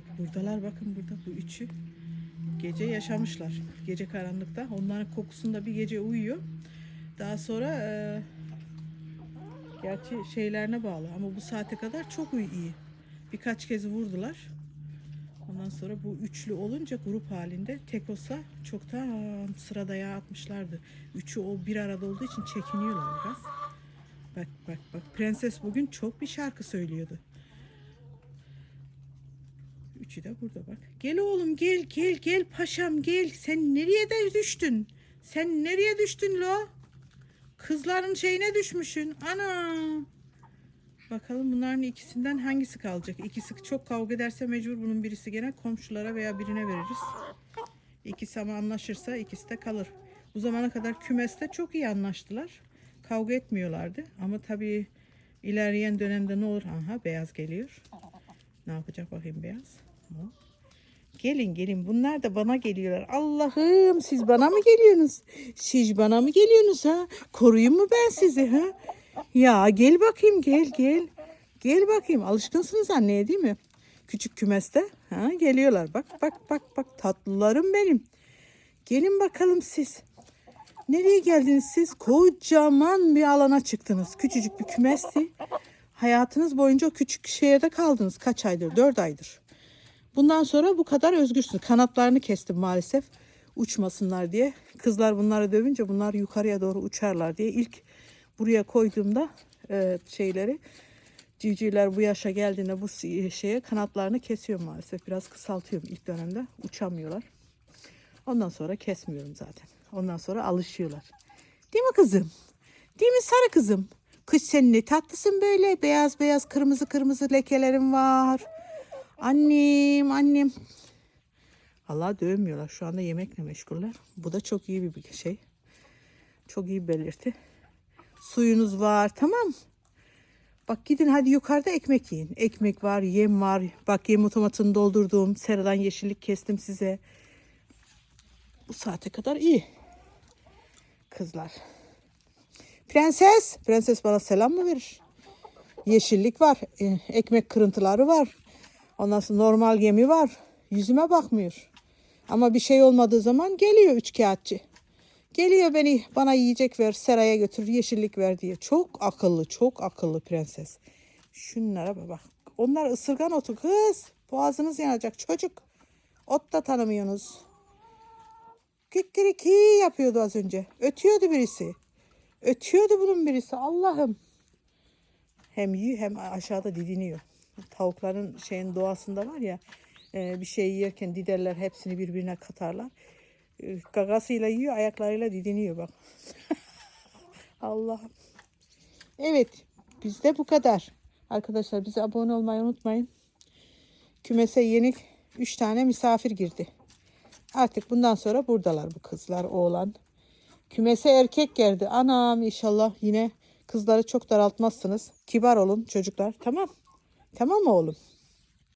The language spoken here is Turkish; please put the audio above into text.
Hep buradalar bakın burada bu üçü. Gece yaşamışlar. Gece karanlıkta. Onların kokusunda bir gece uyuyor. Daha sonra e, gerçi şeylerine bağlı ama bu saate kadar çok iyi. Birkaç kez vurdular. Ondan sonra bu üçlü olunca grup halinde tek olsa çoktan sıra dayağı atmışlardı. Üçü o bir arada olduğu için çekiniyorlar biraz. Bak bak bak prenses bugün çok bir şarkı söylüyordu. Üçü de burada bak. Gel oğlum gel gel gel paşam gel. Sen nereye de düştün? Sen nereye düştün lo? Kızların şeyine düşmüşsün. Ana. Bakalım bunların ikisinden hangisi kalacak? İkisi çok kavga ederse mecbur bunun birisi gene komşulara veya birine veririz. İkisi ama anlaşırsa ikisi de kalır. Bu zamana kadar kümeste çok iyi anlaştılar. Kavga etmiyorlardı. Ama tabii ilerleyen dönemde ne olur? Aha beyaz geliyor. Ne yapacak bakayım beyaz? Hop. Gelin gelin bunlar da bana geliyorlar. Allah'ım siz bana mı geliyorsunuz? Siz bana mı geliyorsunuz ha? Koruyayım mı ben sizi ha? Ya gel bakayım gel gel. Gel bakayım alışkınsınız anneye değil mi? Küçük kümeste. Ha, geliyorlar bak bak bak bak tatlılarım benim. Gelin bakalım siz. Nereye geldiniz siz? Kocaman bir alana çıktınız. Küçücük bir kümesti. Hayatınız boyunca o küçük şehirde kaldınız. Kaç aydır? Dört aydır. Bundan sonra bu kadar özgürsünüz. Kanatlarını kestim maalesef. Uçmasınlar diye. Kızlar bunları dövünce bunlar yukarıya doğru uçarlar diye. ilk buraya koyduğumda e, şeyleri civcivler bu yaşa geldiğinde bu şeye kanatlarını kesiyorum maalesef. Biraz kısaltıyorum ilk dönemde. Uçamıyorlar. Ondan sonra kesmiyorum zaten. Ondan sonra alışıyorlar. Değil mi kızım? Değil mi sarı kızım? Kız sen ne tatlısın böyle. Beyaz beyaz kırmızı kırmızı lekelerim var. Annem annem. Allah dövmüyorlar. Şu anda yemekle meşguller. Bu da çok iyi bir şey. Çok iyi bir belirti. Suyunuz var tamam. Bak gidin hadi yukarıda ekmek yiyin. Ekmek var, yem var. Bak yem otomatını doldurdum. Seradan yeşillik kestim size. Bu saate kadar iyi. Kızlar. Prenses. Prenses bana selam mı verir? Yeşillik var. e, Ekmek kırıntıları var. Ondan sonra normal yemi var. Yüzüme bakmıyor. Ama bir şey olmadığı zaman geliyor üç kağıtçı. Geliyor beni bana yiyecek ver, seraya götür, yeşillik ver diye. Çok akıllı, çok akıllı prenses. Şunlara bak. Onlar ısırgan otu kız. Boğazınız yanacak çocuk. Ot da tanımıyorsunuz. Kikiriki yapıyordu az önce. Ötüyordu birisi. Ötüyordu bunun birisi. Allah'ım. Hem yiyor hem aşağıda didiniyor. Tavukların şeyin doğasında var ya e, bir şey yerken diderler hepsini birbirine katarlar. E, Gagasıyla yiyor ayaklarıyla didiniyor bak. Allah'ım. Evet bizde bu kadar. Arkadaşlar bize abone olmayı unutmayın. Kümese yeni 3 tane misafir girdi. Artık bundan sonra buradalar bu kızlar, oğlan. Kümese erkek geldi. Anam inşallah yine kızları çok daraltmazsınız. Kibar olun çocuklar. Tamam. Tamam oğlum?